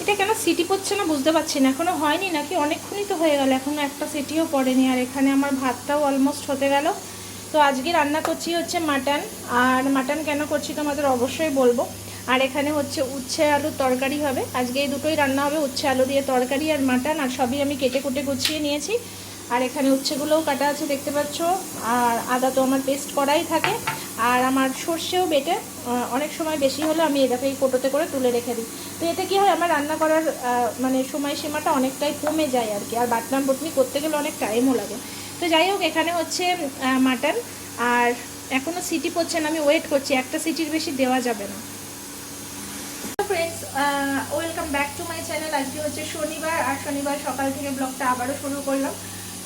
এটা কেন সিটি পড়ছে না বুঝতে পারছি না। এখনও হয়নি নাকি? অনেকক্ষণই তো হয়ে গেল, এখনও একটা সিটিও পড়েনি। আর এখানে আমার ভাতটাও অলমোস্ট হতে গেল। তো আজকে রান্না করছি হচ্ছে মাটন, আর মাটন কেন করছি তোমাদের অবশ্যই বলব। আর এখানে হচ্ছে উচ্ছে আলুর তরকারি হবে। আজকে এই দুটোই রান্না হবে, উচ্ছে আলু দিয়ে তরকারি আর মাটন, আর সবই আমি কেটে কুটে গুছিয়ে নিয়েছি। আর এখানে উচ্ছেগুলোও কাটা আছে, দেখতে পাচ্ছ। আর আদা তো আমার পেস্ট করাই থাকে। আর আমার সর্ষেও বেটে অনেক সময় বেশি হলে আমি এটাকে কোটোতে করে তুলে রেখে দিই। তো এতে কি হয়, আমার রান্না করার মানে সময়সীমাটা অনেকটাই কমে যায় আর কি। আর বাটনা বটনি করতে গেলে অনেক টাইমও লাগে। তো যাই হোক, এখানে হচ্ছে মাটন আর এখনও সিটি পড়ছে না, আমি ওয়েট করছি। একটা সিটির বেশি দেওয়া যাবে না। Welcome back to my channel আজকে হচ্ছে শনিবার, আর শনিবার সকাল থেকে ব্লগটা আবারও শুরু করলাম।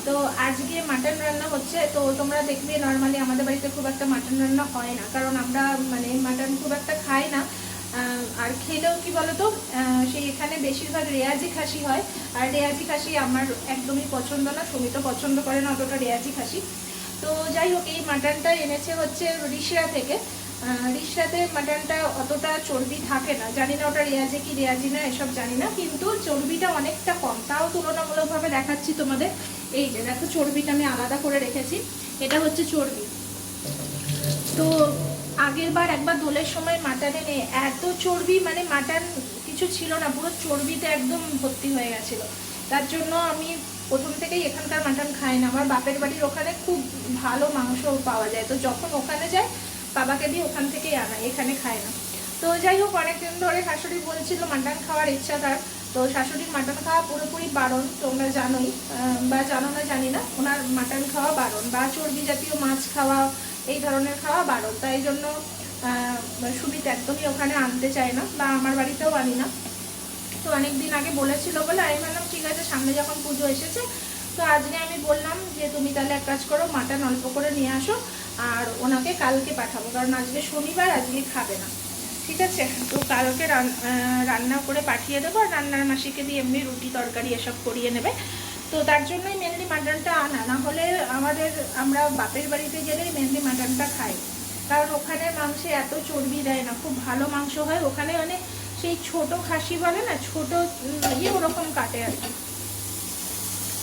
তো আজকে মাটন রান্না হচ্ছে, তো তোমরা দেখবে নর্মালি আমাদের বাড়িতে খুব একটা মাটন রান্না হয় না, কারণ আমরা মানে মাটন খুব একটা খাই না। আর খেলেও কি বলতো সেই এখানে বেশিরভাগ রেয়াজি খাসি হয়, আর রেয়াজি খাসি আমার একদমই পছন্দ না সুমিত পছন্দ করে না, অতটা রেয়াজি খাসি। তো যাই হোক, এই মাটনটা এনেছে হচ্ছে রিসরা থেকে। আহ, রিসরাতে মাটনটা অতটা চর্বি থাকে না। জানি না ওটা রেয়াজি কি রেয়াজি না এসব জানি না কিন্তু চর্বিটা অনেকটা কম। তাও তুলনামূলকভাবে দেখাচ্ছি তোমাদের। এই যে দেখো চর্বিটা আমি আলাদা করে রেখেছি। এটা হচ্ছে চর্বি। তো আগের বার একবার দোলের সময় মাটন এনে এত চর্বি মানে মাটন কিছু ছিল না পুরো চর্বিতে একদম ভর্তি হয়ে গেছিল। তার জন্য আমি প্রথম থেকেই এখানকার মাটন খাই না। আমার বাপের বাড়ির ওখানে খুব ভালো মাংস পাওয়া যায়। তো যখন ওখানে যায় বাবাকে দিয়ে ওখান থেকেই আনাই এখানে খায় না। তো যাই হোক, অনেকদিন ধরে শাশুড়ি বলছিল মাটন খাওয়ার ইচ্ছা তার। তো শাশুড়ির মাটন খাওয়া পুরোপুরি বারণ, তোমরা জানোই। বা জানো না জানি না, ওনার মাটন খাওয়া বারণ বা চর্বি জাতীয় মাছ খাওয়া, এই ধরনের খাওয়া বারণ। তাই জন্য সুমিত একদমই ওখানে আনতে চায় না বা আমার বাড়িতেও আনি না। তো অনেকদিন আগে বলেছিল বলে আমি ভাবলাম ঠিক আছে, সামনে যখন পুজো এসেছে, তো আজকে আমি বললাম যে, তুমি তাহলে এক কাজ করো, মাটন অল্প করে নিয়ে আসো। আর ওনাকে কালকে পাঠাবো, কারণ আজকে শনিবার, আজকে খাবে না। ঠিক আছে? তো কালকে রান- রান্না করে পাঠিয়ে দেবো, আর রান্নার মাসিকে দিয়ে এমনি রুটি, তরকারি এসব করিয়ে নেবে। তো তার জন্যই মেনলি মাটনটা আনা। না হলে আমাদের, আমরা বাপের বাড়িতে গেলেই মেনলি মাটনটা খাই। কারণ ওখানে মাংসে এত চর্বি দেয় না, খুব ভালো মাংস হয়। ওখানে মানে সেই ছোট খাসি বলে না, ছোট ইয়ে ওরকম কাটে আর কি।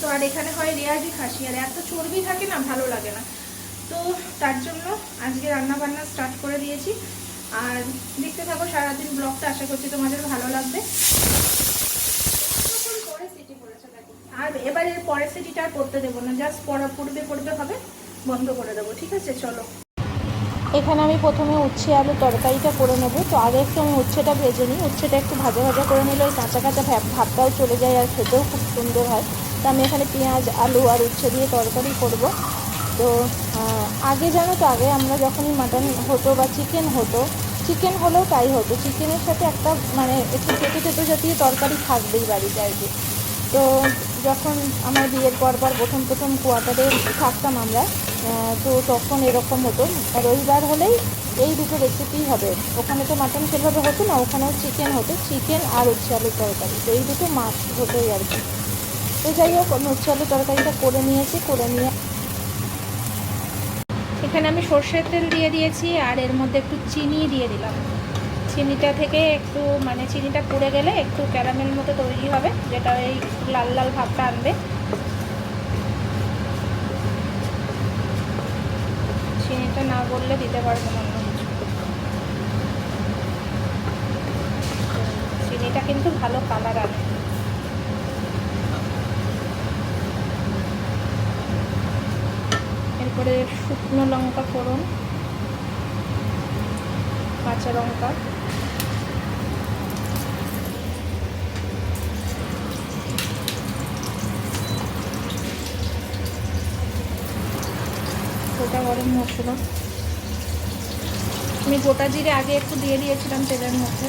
তো আর এখানে হয় রেয়াজি খাসি, আর এত চর্বি থাকে না, ভালো লাগে না। তো তার জন্য আজকে রান্না বান্না স্টার্ট করে দিয়েছি। আর দেখতে থাকো, সারাদিন ব্লগটা আশা করছি তোমাদের ভালো লাগবে। আর এবার এর পরের সিটিটা আর করতে দেবো না জাস্ট পড়া পড়বে পড়বে হবে, বন্ধ করে দেবো, ঠিক আছে? চলো। এখানে আমি প্রথমে উচ্ছে, আলু তরকারিটা করে নেব। তো আগে একটু আমি উচ্ছেটা ভেজে নিই। উচ্ছেটা একটু ভাজা ভাজা করে নিলে ওই কাঁচা কাঁচা ভাব ভাবটাও চলে যায় আর খেতেও খুব সুন্দর হয়। তো আমি এখানে পেঁয়াজ, আলু আর উচ্ছে দিয়ে তরকারি করব। তো আগে জানো তো, আগে আমরা যখনই মাটন হতো বা চিকেন হতো চিকেন হলেও তাই হতো। চিকেনের সাথে একটা মানে একটু ছোটো ছোটো জাতীয় তরকারি থাকবেই বাড়িতে আর কি। তো, যখন আমার বিয়ের পর পর প্রথম প্রথম কোয়ার্টারে থাকতাম আমরা তো তখন এরকম হতো। রবিবার হলেই এই দুটো রেসিপি হবে। ওখানে তো মাটন সেভাবে হতো না, ওখানেও চিকেন হতো। চিকেন আর উচ্ছে আলুর তরকারি। তো এই দুটো মাছ হতোই আর কি। তো যাই হোক উচ্ছে আলুর তরকারিটা করে নিয়েছি, করে নিয়ে এখানে আমি সর্ষের তেল দিয়ে দিয়েছি আর এর মধ্যে একটু চিনি দিয়ে দিলাম। চিনিটা থেকে একটু মানে চিনিটা পুড়ে গেলে একটু ক্যারামেল মতো তৈরি হবে, যেটা এই লাল লাল ভাবটা আনবে। চিনিটা না বললে দিতে পারব না অন্য কিছু। চিনিটা কিন্তু ভালো কালার আনে। এরপরে শুকনো লঙ্কা ফোড়ন, কাঁচা লঙ্কা। গোটা গরম মশলা। আমি গোটা জিরে আগে একটু দিয়ে দিয়েছিলাম তেলের মধ্যে।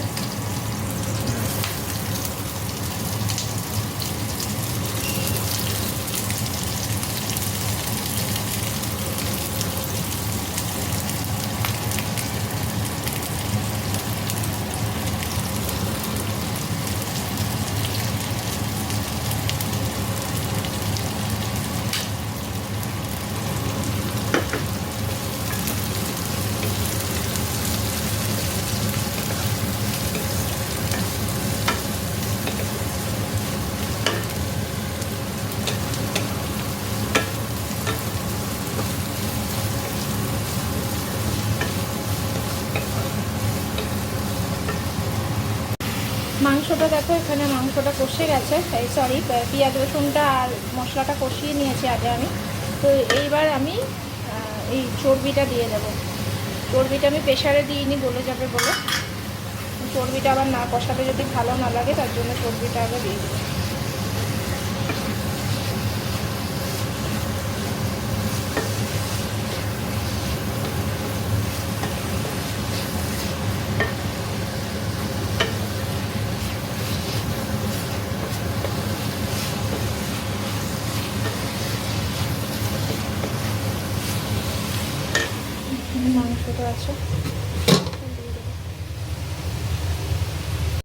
মাংসটা দেখো, এখানে মাংসটা কষে গেছে। এই সরি পেঁয়াজ, রসুনটা আর মশলাটা কষিয়ে নিয়েছি আগে আমি। তো এইবার আমি এই চর্বিটা দিয়ে দেবো। চর্বিটা আমি প্রেশারে দিইনি, গলে যাবে বলে। চর্বিটা আবার না কষাতে যদি ভালো না লাগে, তার জন্য চর্বিটা আগে দিয়ে দেবো।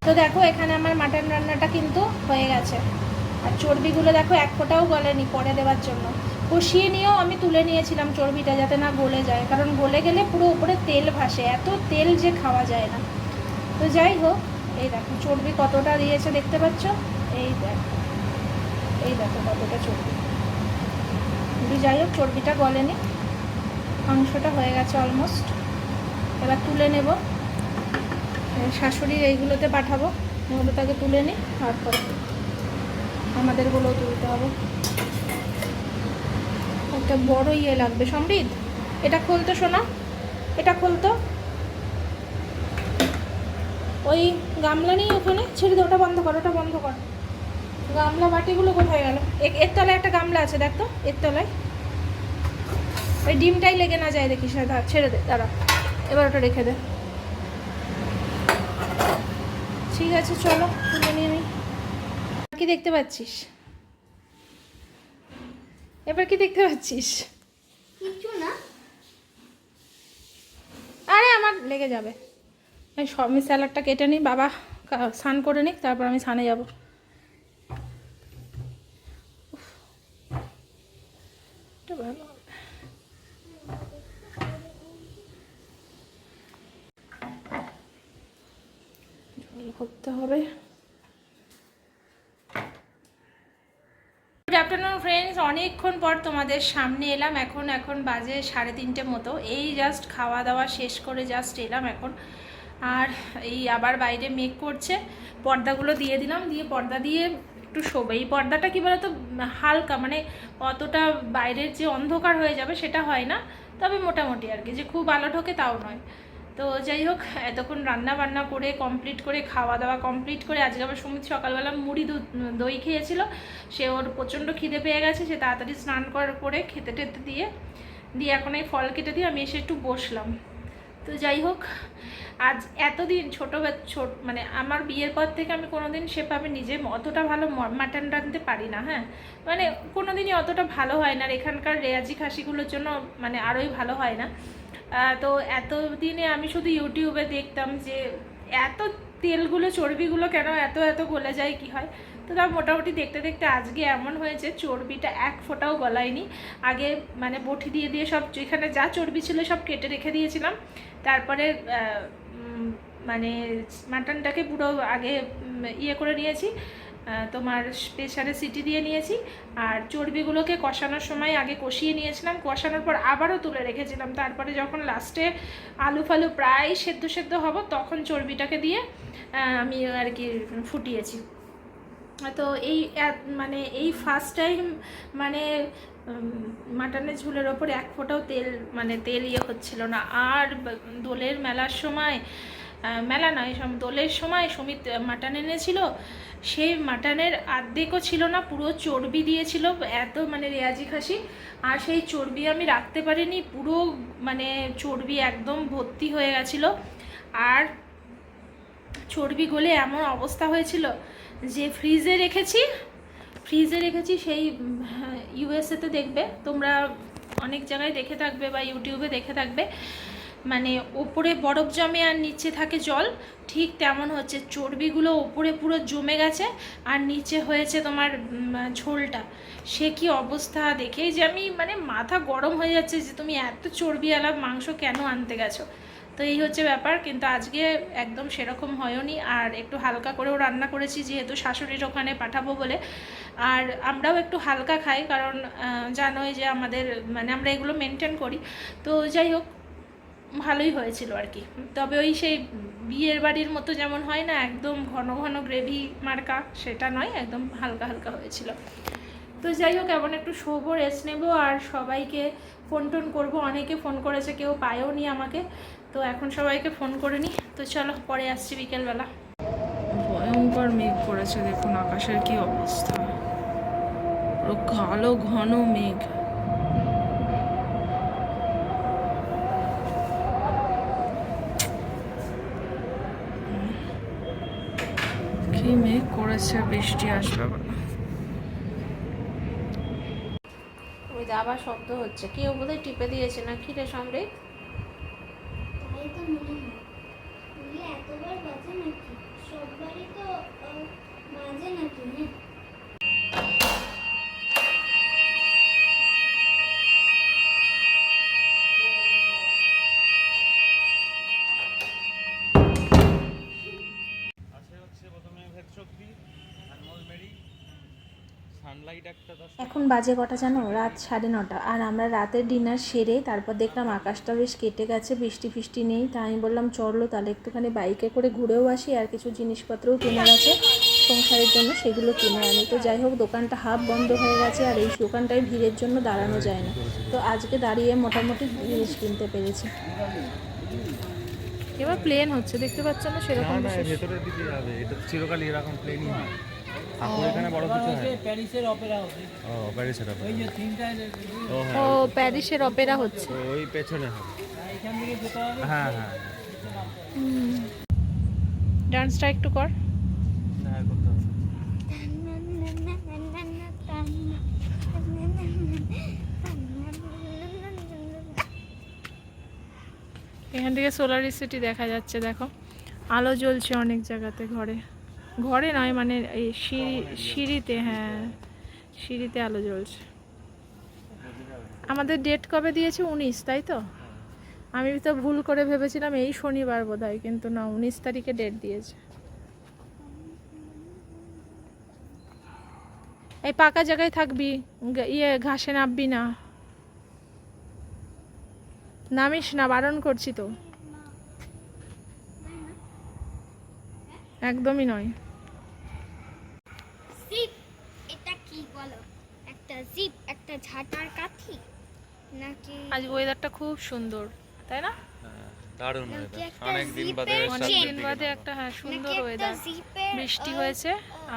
তো দেখো, এখানে আমার মাটন রান্নাটা কিন্তু হয়ে গেছে। আর চর্বিগুলো দেখো, এক ফোঁটাও গলেনি পরে দেওয়ার জন্য। কষিয়ে নিয়েও আমি তুলে নিয়েছিলাম চর্বিটা যাতে না গলে যায়। কারণ গলে গেলে পুরো উপরে তেল ভাসে, এত তেল যে খাওয়া যায় না। তো যাই হোক, এই দেখো, চর্বি কতটা দিয়েছে দেখতে পাচ্ছ? এই দেখো এই দেখো কতটা চর্বি। যাই হোক, চর্বিটা গলেনি। মাংসটা হয়ে গেছে অলমোস্ট এবার তুলে নেব। শাশুড়ির এইগুলোতে পাঠাবো। এগুলো তাকে তুলে নিই তারপরে আমাদেরগুলোও তুলতে হবে। একটা বড় ইয়ে লাগবে। সমৃদ্ধ এটা খুলতো শোনা এটা খুলতো? ওই গামলা নেই ওখানে? ছেড়ে দে, ওটা বন্ধ কর, ওটা বন্ধ কর। গামলা বাটিগুলো কোথায় গেল? এর তলায় একটা গামলা আছে, দেখ তো, এর তলায়। ওই ডিমটাই লেগে না যায় দেখিস না ছেড়ে দে দাঁড়া। এবার ওটা রেখে দে। ঠিক আছে চলো তুলে নিয়ে আমি কি দেখতে পাচ্ছিস? এবার কি দেখতে পাচ্ছিস? কিছু না। আরে আমার লেগে যাবে। আমি স্যালাডটা কেটে নিই বাবা স্নান করে নিক তারপর আমি স্নানে যাব। ভালো করতে হবে। গুড আফটারনুন ফ্রেন্ডস অনেকক্ষণ পর তোমাদের সামনে এলাম। এখন এখন বাজে সাড়ে তিনটে মতো। এই জাস্ট খাওয়া দাওয়া শেষ করে জাস্ট এলাম এখন। আর এই আবার বাইরে মেঘ করছে। পর্দাগুলো দিয়ে দিলাম। দিয়ে পর্দা দিয়ে একটু শোবে। এই পর্দাটা কী বলতো? হালকা মানে অতটা বাইরের যে অন্ধকার হয়ে যাবে সেটা হয় না। তবে মোটামুটি আর কি। যে খুব আলো ঢোকে তাও নয়। তো যাই হোক, এতক্ষণ রান্না বান্না করে কমপ্লিট করে, খাওয়া দাওয়া কমপ্লিট করে, আজকে আবার সুমিত সকালবেলা মুড়ি দই খেয়েছিল। সে ওর প্রচণ্ড খিদে পেয়ে গেছে, সে তাড়াতাড়ি স্নান করার করে খেতে টেতে দিয়ে দিয়ে এখন এই ফল কেটে দিয়ে আমি এসে একটু বসলাম। তো যাই হোক, আজ এতদিন ছোটো ছোট মানে আমার বিয়ের পর থেকে আমি কোনোদিন সেভাবে নিজে অতটা ভালো মাটন রাঁধতে পারি না হ্যাঁ? মানে কোনোদিনই অতটা ভালো হয় না, আর এখানকার রেয়াজি খাসিগুলোর জন্য মানে আরোই ভালো হয় না। তো এতদিনে আমি শুধু ইউটিউবে দেখতাম যে এত তেলগুলো, চর্বিগুলো কেন এত এত গলে যায়, কি হয়? তো তার মোটামুটি দেখতে দেখতে আজকে এমন হয়েছে, চর্বিটা এক ফোঁটাও গলায়নি। আগে মানে বটি দিয়ে দিয়ে সব যেখানে যা চর্বি ছিল সব কেটে রেখে দিয়েছিলাম। তারপরে মানে মাটনটাকে পুরো আগে ইয়ে করে নিয়েছি। তোমার প্রেশারে সিটি দিয়ে নিয়েছি আর চর্বিগুলোকে কষানোর সময় আগে কষিয়ে নিয়েছিলাম। কষানোর পর আবারও তুলে রেখেছিলাম। তারপরে যখন লাস্টে আলু ফালু প্রায় সেদ্ধ সেদ্ধ হব, তখন চর্বিটাকে দিয়ে আমি আর কি ফুটিয়েছি। তো এই মানে এই ফার্স্ট টাইম মানে মাটনের ঝোলের ওপর এক ফোঁটাও তেল মানে তেল ইয়ে হচ্ছিল না। আর দোলের মেলার সময় মেলা নয় দোলের সময় সমিত মাটন এনেছিল। সেই মাটনের আর্ধেকও ছিল না, পুরো চর্বি দিয়েছিল, এত মানে রেয়াজি খাসি। আর সেই চর্বি আমি রাখতে পারিনি, পুরো মানে চর্বি একদম ভর্তি হয়ে গেছিল। আর চর্বি গলে এমন অবস্থা হয়েছিল যে ফ্রিজে রেখেছি ফ্রিজে রেখেছি সেই ইউএসএতে দেখবে, তোমরা অনেক জায়গায় দেখে থাকবে বা ইউটিউবে দেখে থাকবে। মানে ওপরে বরফ জমে আর নিচে থাকে জল, ঠিক তেমন হচ্ছে। চর্বিগুলো ওপরে পুরো জমে গেছে আর নিচে হয়েছে তোমার ঝোলটা। সে কি অবস্থা দেখেই যে আমি মানে মাথা গরম হয়ে যাচ্ছে যে তুমি এত চর্বিওয়ালা মাংস কেন আনতে গেছো? তো এই হচ্ছে ব্যাপার, কিন্তু আজকে একদম সেরকম হয়নি। আর একটু হালকা করেও রান্না করেছি, যেহেতু শাশুড়ির ওখানে পাঠাবো বলে। আর আমরাও একটু হালকা খাই, কারণ জানোই যে আমাদের মানে আমরা এগুলো মেনটেন করি। তো যাই হোক ভালোই হয়েছিল আর কি। তবে ওই সেই বিয়ের বাড়ির মতো যেমন হয় না, একদম ঘন ঘন গ্রেভি মার্কা, সেটা নয়, একদম হালকা হালকা হয়েছিল। তো যাই হোক, এমন একটু শোবো রেস্ট নেব আর সবাইকে ফোন টোন করব। অনেকে ফোন করেছে, কেউ পায়ও নি আমাকে। তো এখন সবাইকে ফোন করে নি। তো চলো, পরে আসছি বিকেলবেলা। ভয়ঙ্কর মেঘ পড়েছে দেখুন আকাশের কি অবস্থা। কালো, ঘন মেঘ কি মেঘ করেছে বৃষ্টি আসবে ওই আবার শব্দ হচ্ছে। কেউ বোধহয় টিপে দিয়েছে না? কি রে সমৃদ্ধ এতবার বাজে নাকি? সববারই তো আহ, নাকি হ্যাঁ? এখন বাজে কটা জানো? রাত সাড়ে নটা। আর আমরা রাতের ডিনার সেরে তারপর দেখলাম আকাশটা বেশ কেটে গেছে বৃষ্টি ফিষ্টি নেই। তাই আমি বললাম চলো তাহলে একটুখানি বাইকে করে ঘুরেও আসি আর কিছু জিনিসপত্রও কেনার আছে সংসারের জন্য সেগুলো কিনে আনি তো যাই হোক দোকানটা হাফ বন্ধ হয়ে গেছে আর এই দোকানটায় ভিড়ের জন্য দাঁড়ানো যায় না। তো আজকে দাঁড়িয়ে মোটামুটি জিনিস কিনতে পেরেছি। এবার প্লেন হচ্ছে দেখতে পাচ্ছ না সেরকম ভেতরের দিকে যাবে। এটা তো চিরকাল এরকম প্লেনই হয়। ঠাকুর এখানে বড় কিছু হয় প্যারিসের অপেরা হবে ও প্যারিসের ওই যে তিনটা ও ও হ্যাঁ। প্যারিসের অপেরা হচ্ছে। ওই পেছনে হবে। এখান থেকে যেতে হবে। হ্যাঁ হ্যাঁ ডান্সটা একটু কর। হ্যাঁ এখান থেকে সোলার সিটি দেখা যাচ্ছে দেখো। আলো জ্বলছে অনেক জায়গাতে ঘরে। ঘরে নয় মানে এই সিঁড়ি, সিঁড়িতে হ্যাঁ সিঁড়িতে আলো জ্বলছে। আমাদের ডেট কবে দিয়েছে? উনিশ, তাই তো? আমি তো ভুল করে ভেবেছিলাম, এই শনিবার বোধ হয় কিন্তু না, উনিশ তারিখে ডেট দিয়েছে। এই পাকা জায়গায় থাকবি ইয়ে ঘাসে নামবি না। নামিস না, বারণ করছি তো। একদমই নয়। জিপ এটা কি বলো? একটা জিপ একটা ঝাঁটার কাঠি? নাকি আজ ওয়েদারটা খুব সুন্দর তাই না? হ্যাঁ, দারুণ অনেক দিন বাদে অনেকদিন দিন বাদে একটা হ্যাঁ সুন্দর ওয়েদার বৃষ্টি হয়েছে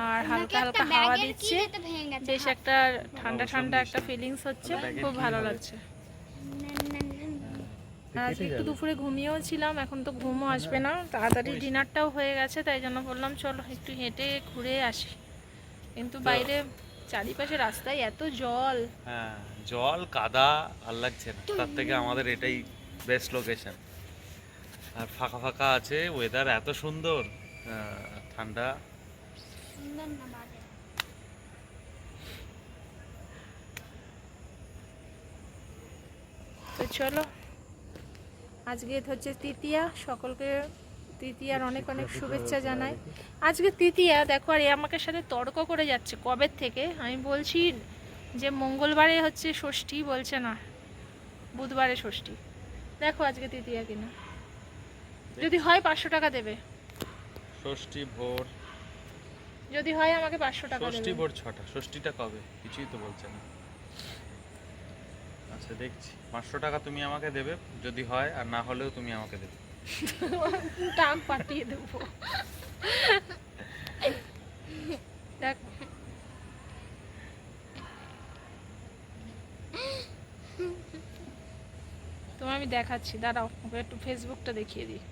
আর হালকা হালকা হাওয়া দিচ্ছে। বেশ একটা ঠান্ডা ঠান্ডা একটা ফিলিংস হচ্ছে খুব ভালো লাগছে। আজকে একটু দুপুরে ঘুমিয়েও ছিলাম এখন তো ঘুমও আসবে না। তাড়াতাড়ি ডিনারটাও হয়ে গেছে তাই জন্য বললাম চলো একটু হেঁটে ঘুরে আসি। কিন্তু বাইরে চারিপাশে রাস্তায় এত জল। হ্যাঁ জল কাদা আর লাগছে না। তার থেকে আমাদের এটাই বেস্ট লোকেশন আর ফাঁকা ফাঁকা আছে ওয়েদার এত সুন্দর। ঠান্ডা। সুন্দর না বাজে। তো চলো আজকে হচ্ছে তৃতীয়া সকলকে তৃতীয়ার অনেক অনেক শুভেচ্ছা জানাই। আজকে তৃতীয়া দেখো আর এ আমাকে সাথে তর্ক করে যাচ্ছে কবে থেকে? আমি বলছি যে মঙ্গলবারে হচ্ছে ষষ্ঠী বলছে না বুধবারে ষষ্ঠী। দেখো আজকে তৃতীয়া কিনা। যদি হয় পাঁচশো টাকা দেবে। ষষ্ঠী ভোর। যদি হয় আমাকে পাঁচশো টাকা ষষ্ঠী ভোর ছটা। ষষ্ঠীটা কবে? কিছুই তো বলছে না। আচ্ছা দেখছি। পাঁচশো টাকা তুমি আমাকে দেবে, যদি হয়, আর না হলেও তুমি আমাকে দেবে। টাক পাঠিয়ে দেবো। দেখ। তোমায় আমি দেখাচ্ছি, দাঁড়াও, ওকে একটু ফেসবুকটা দেখিয়ে দিই।